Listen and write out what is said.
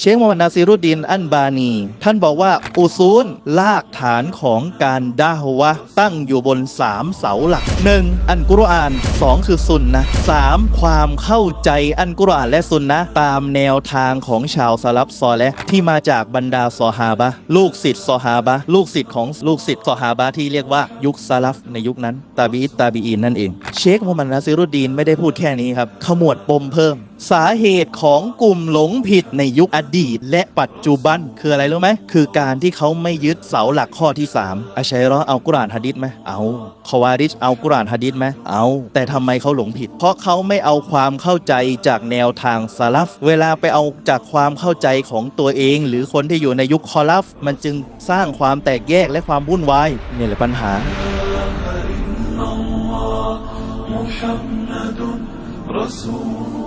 เชคโมฮัมหมัดนาซีรุดดินอันบานี ท่านบอกว่าอุซูลลากฐานของการดาฮวะตั้งอยู่บน 3 เสาหลัก 1. อันกุรอาน 2 คือซุนนะ 3. ความเข้าใจอันกุรอานและซุนนะตามแนวทางของชาวสลับซอและที่มาจากบรรดาซอฮาบะลูกศิษย์ซอฮาบะลูกศิษย์ของลูกศิษย์ซอฮาบะที่เรียกว่ายุคสลับในยุคนั้น ตาบีอิตตาบีอีนนั่นเอง เชคโมฮัมหมัดนาซีรุดีนไม่ได้พูดแค่นี้ครับขมวดปมเพิ่ม สาเหตุของกลุ่มหลงผิดในยุคอต และปัจจุบันคืออะไรรู้ไหม คือการที่เขาไม่ยึดเสาหลักข้อที่ 3อาชัยเรอเอากุรอานฮะดิษไหมเอาคอวาริชเอากุรอานฮะดิษไหมเอา แต่ทำไมเขาหลงผิด เพราะเขาไม่เอาความเข้าใจจากแนวทางสลัฟ เวลาไปเอาจากความเข้าใจของตัวเอง หรือคนที่อยู่ในยุคคอลัฟ มันจึงสร้างความแตกแยกและความวุ่นวายนี่แหละปัญหา محمد رسول